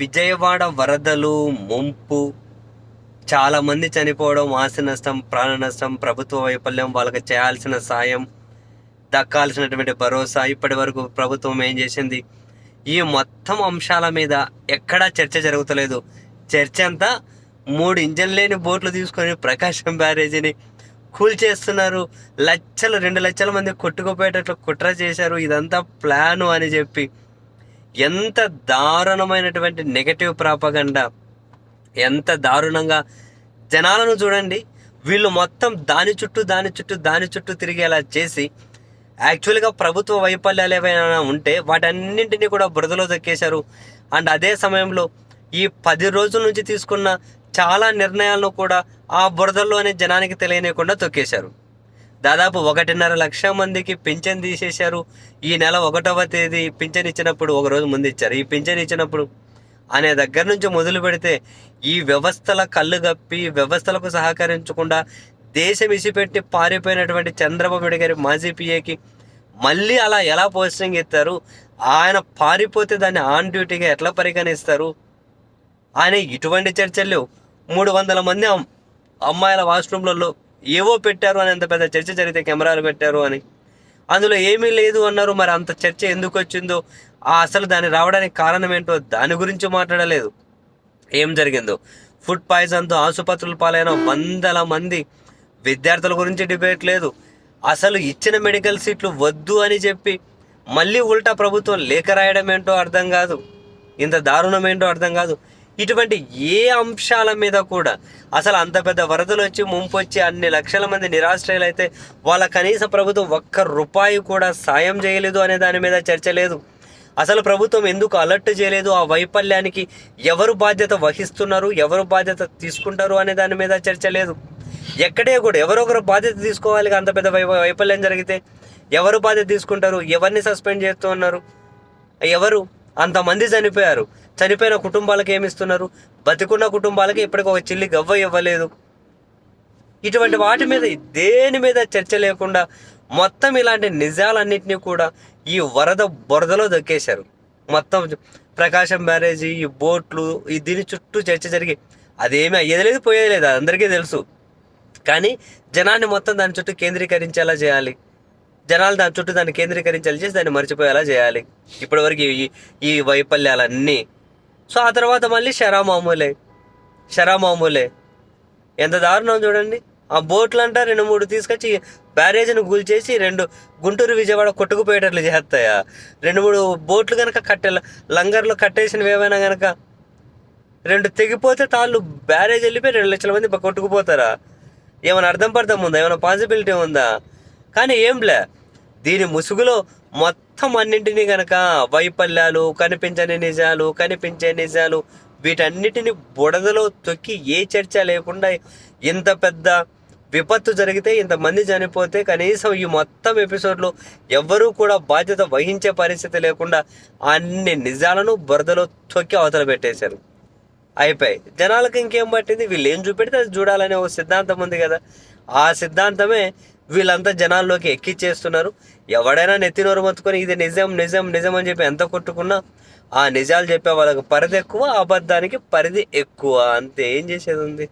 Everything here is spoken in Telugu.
విజయవాడ వరదలు ముంపు చాలామంది చనిపోవడం ఆస్తి నష్టం ప్రాణ నష్టం ప్రభుత్వ వైఫల్యం వాళ్ళకి చేయాల్సిన సాయం దక్కాల్సినటువంటి భరోసా. ఇప్పటి వరకు ప్రభుత్వం ఏం చేసింది? ఈ మొత్తం అంశాల మీద ఎక్కడా చర్చ జరుగుతలేదు. చర్చ అంతా మూడు ఇంజన్ లేని బోట్లు తీసుకొని ప్రకాశం బ్యారేజీని కూల్చేస్తున్నారు లక్షలు రెండు లక్షల మంది కొట్టుకుపోయేటట్లు కుట్ర చేశారు. ఇదంతా ప్లాను అని చెప్పి ఎంత దారుణమైనటువంటి నెగటివ్ ప్రాపగండ ఎంత దారుణంగా జనాలను చూడండి వీళ్ళు మొత్తం దాని చుట్టూ దాని చుట్టూ దాని చుట్టూ తిరిగేలా చేసి యాక్చువల్గా ప్రభుత్వ వైఫల్యాలు ఏవైనా ఉంటే వాటన్నింటినీ కూడా బురదలో దక్కేశారు అండ్ అదే సమయంలో ఈ పది రోజుల నుంచి తీసుకున్న చాలా నిర్ణయాలను కూడా ఆ బురదల్లోనే జనానికి తెలియనియకుండా తొక్కేశారు. దాదాపు ఒకటిన్నర లక్ష మందికి పింఛన్ తీసేశారు. ఈ నెల ఒకటవ తేదీ పింఛన్ ఇచ్చినప్పుడు ఒక రోజు ముందు ఇచ్చారు. ఈ పింఛన్ ఇచ్చినప్పుడు అనే దగ్గర నుంచి మొదలు పెడితే ఈ వ్యవస్థల కళ్ళు గప్పి వ్యవస్థలకు సహకరించకుండా దేశం ఇసిపెట్టి పారిపోయినటువంటి చంద్రబాబు నాయుడు గారి మాజీ పిఏకి మళ్ళీ అలా ఎలా పోస్టింగ్ ఇస్తారు? ఆయన పారిపోతే దాన్ని ఆన్ డ్యూటీగా ఎట్లా పరిగణిస్తారు? ఆయన ఇటువంటి చర్చలు మూడు వందల మంది అమ్మాయిల వాష్రూమ్లలో ఏవో పెట్టారు అని ఎంత పెద్ద చర్చ జరిగితే కెమెరాలు పెట్టారు అని. అందులో ఏమీ లేదు అన్నారు మరి అంత చర్చ ఎందుకు వచ్చిందో ఆ అసలు దాని రావడానికి కారణం ఏంటో దాని గురించి మాట్లాడలేదు. ఏం జరిగిందో. ఫుడ్ పాయిజన్తో ఆసుపత్రుల పాలైన వందల మంది విద్యార్థుల గురించి డిబేట్ లేదు. అసలు ఇచ్చిన మెడికల్ సీట్లు వద్దు అని చెప్పి మళ్ళీ ఉల్టా ప్రభుత్వం లేఖ రాయడం ఏంటో అర్థం కాదు. ఇంత దారుణం ఏంటో అర్థం కాదు. ఇటువంటి ఏ అంశాల మీద కూడా అసలు అంత పెద్ద వరదలు వచ్చి ముంపు వచ్చి అన్ని లక్షల మంది నిరాశ్రయులైతే వాళ్ళ కనీస ప్రభుత్వం ఒక్క రూపాయి కూడా సాయం చేయలేదు అనే దాని మీద చర్చ లేదు. అసలు ప్రభుత్వం ఎందుకు అలర్ట్ చేయలేదు? ఆ వైఫల్యానికి ఎవరు బాధ్యత వహిస్తున్నారు? ఎవరు బాధ్యత తీసుకుంటారు అనే దాని మీద చర్చ లేదు. ఎక్కడే కూడా ఎవరొకరు బాధ్యత తీసుకోవాలి అంత పెద్ద వై వైఫల్యం జరిగితే ఎవరు బాధ్యత తీసుకుంటారు? ఎవరిని సస్పెండ్ చేస్తూ ఉన్నారు? ఎవరు? అంతమంది చనిపోయారు. చనిపోయిన కుటుంబాలకు ఏమి ఇస్తున్నారు? బతికున్న కుటుంబాలకి ఇప్పటికి ఒక చిల్లి గవ్వ ఇవ్వలేదు. ఇటువంటి వాటి మీద దేని మీద చర్చ లేకుండా మొత్తం ఇలాంటి నిజాలన్నింటినీ కూడా ఈ వరద బురదలో దక్కేశారు. మొత్తం ప్రకాశం బ్యారేజీ ఈ బోట్లు ఈ దీని చుట్టూ చర్చ జరిగి అదేమీ అయ్యేది లేదు పోయేది లేదు అది అందరికీ తెలుసు. కానీ జనాన్ని మొత్తం దాని చుట్టూ కేంద్రీకరించేలా చేయాలి. జనాలు దాని చుట్టూ దాన్ని కేంద్రీకరించాలి చేసి దాన్ని మర్చిపోయేలా చేయాలి. ఇప్పటివరకు ఈ ఈ వైఫల్యాలన్నీ సో ఆ తర్వాత మళ్ళీ షరా మామూలే. షరా మామూలే. ఎంత దారుణం చూడండి. ఆ బోట్లు అంట రెండు మూడు తీసుకొచ్చి బ్యారేజ్ను కూల్చేసి రెండు గుంటూరు విజయవాడ కొట్టుకుపోయేటట్లు చేస్తాయా? రెండు మూడు బోట్లు కనుక కట్టే లంగర్లు కట్టేసినవి ఏమైనా కనుక రెండు తెగిపోతే తాళ్ళు బ్యారేజ్ వెళ్ళిపోయి రెండు లక్షల మంది కొట్టుకుపోతారా? ఏమైనా అర్థం పర్థం ఉందా? ఏమైనా పాసిబిలిటీ ఉందా? కానీ ఏంలే దీని ముసుగులో మొత్తం అన్నింటినీ గనక వైఫల్యాలు కనిపించని నిజాలు కనిపించే నిజాలు వీటన్నిటిని బుడదలో తొక్కి ఏ చర్చ లేకుండా ఇంత పెద్ద విపత్తు జరిగితే ఇంతమంది చనిపోతే కనీసం ఈ మొత్తం ఎపిసోడ్లో ఎవ్వరూ కూడా బాధ్యత వహించే పరిస్థితి లేకుండా అన్ని నిజాలను బురదలో తొక్కి అవతల పెట్టేశారు. అయిపోయి జనాలకు ఇంకేం పట్టింది? వీళ్ళు ఏం చూపెడితే అది చూడాలనే ఒక సిద్ధాంతం ఉంది కదా. ఆ సిద్ధాంతమే వీళ్ళంతా జనాల్లోకి ఎక్కిచ్చేస్తున్నారు. ఎవడైనా నెత్తినోరు మత్తుకొని మొత్తుకొని ఇది నిజం నిజం నిజం అని చెప్పి ఎంత కొట్టుకున్నా ఆ నిజాలు చెప్పే వాళ్ళకి పరిధి ఎక్కువ అబద్ధానికి పరిధి ఎక్కువ. అంతే ఏం చేసేది ఉంది?